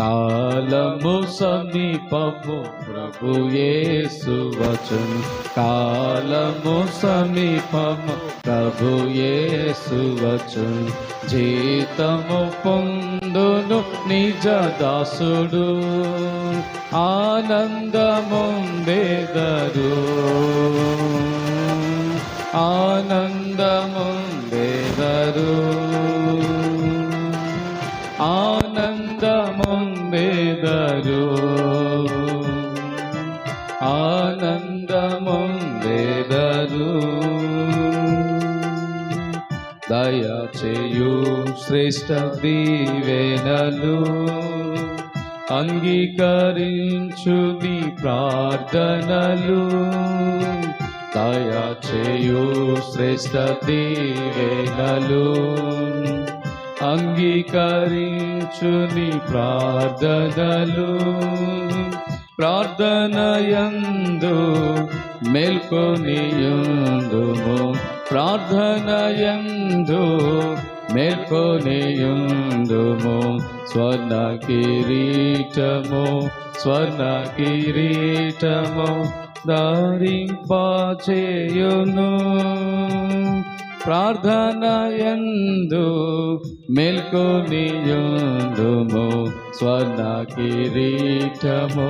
కాలము సమీపము ప్రభు యేసు వచను. కాలము సమీపము ప్రభు యేసు వచను. జీతము పొందును నిజ దాసుడు. ఆనందముందెదరు ఆనందముందెదరు ఆనందముందెదరు ఆనందముందెదరు. దయచేయు శ్రేష్ట దీవెనలు. అంగీకరించు నీ ప్రార్థనలు. దయచేయు శ్రేష్ట దీవెనలు. అంగీకరించుని ప్రార్థనలు. ప్రార్థనయందు మేల్కొనియుందుము. ప్రార్థనయందు మేల్కొనియుందుము. స్వర్ణ కిరీటము స్వర్ణ కిరీటము ధరింపచేయును. ప్రార్థనయందు మేల్కొనియుందుము స్వర్ణ కిరీటము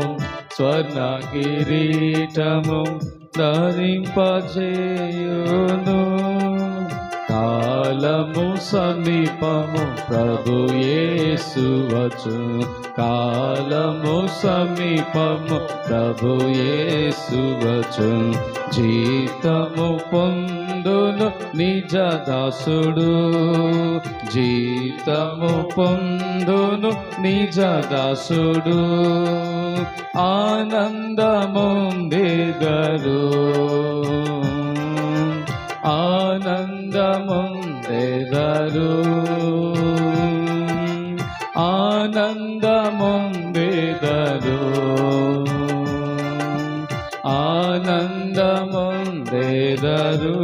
స్వర్ణ కిరీటము ధరింపచేయును కాలము సమీపము ప్రభు యేసు వచ్చు. కాలము సమీపము ప్రభు యేసు వచ్చు. జీతము పొందును నిజ దాసుడు. జీతము పొందును నిజ దాసుడు. ఆనందముందిగరు ఆనందము ఆనందముందెదరు ఆనందముందెదరు ఆనందముందెదరు